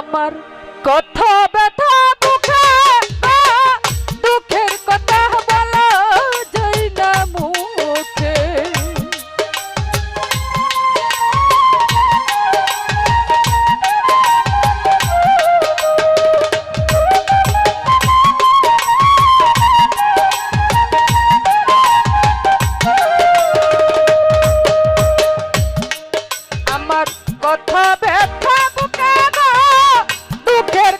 আমার কথা ব্যথা কথা আমার কথা ব্যথা বুকে Get it.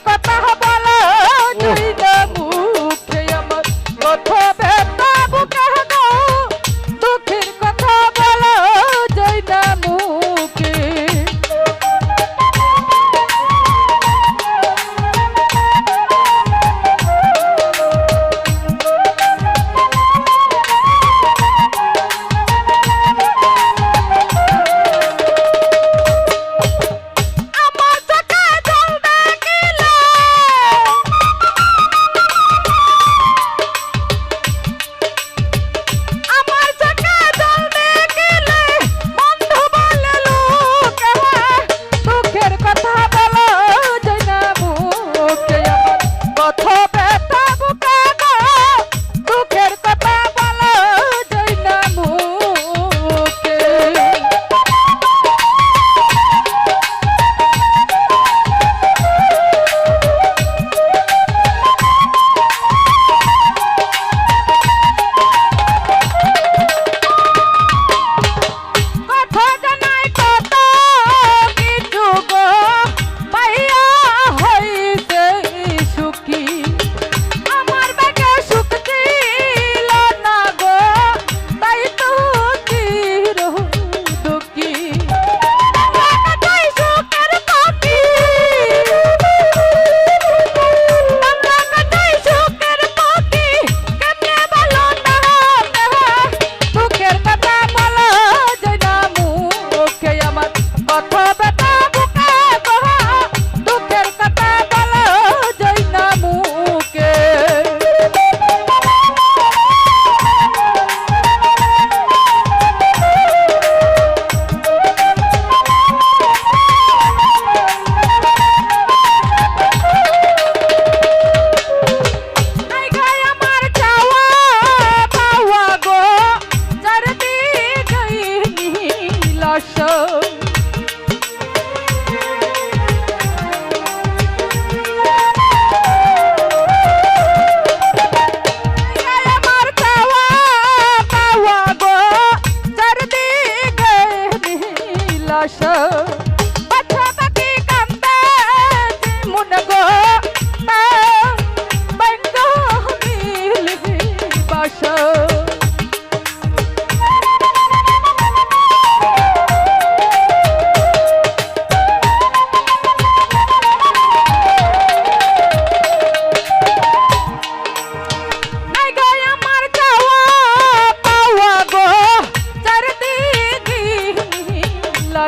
show.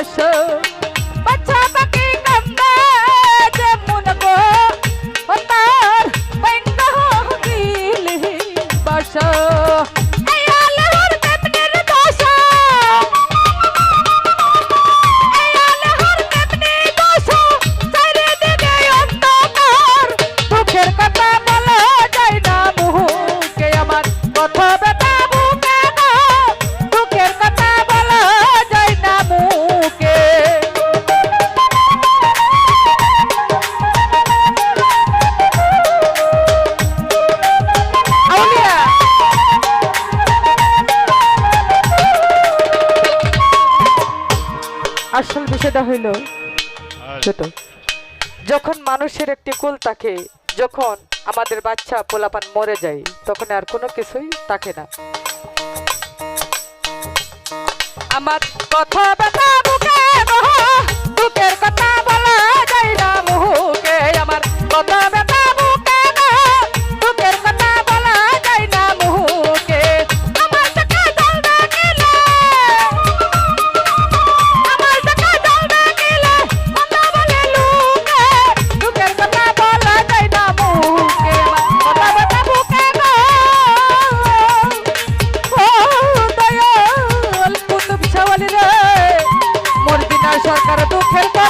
ভালোবাসো বাচ্চা বিষয়টা হইল ছোট। যখন মানুষের একটি কুল থাকে, যখন আমাদের বাচ্চা পোলাপান মরে যায়, তখন আর কোনো কিছুই থাকে না। আমার কথা ব্যথা সরকার দুঃখের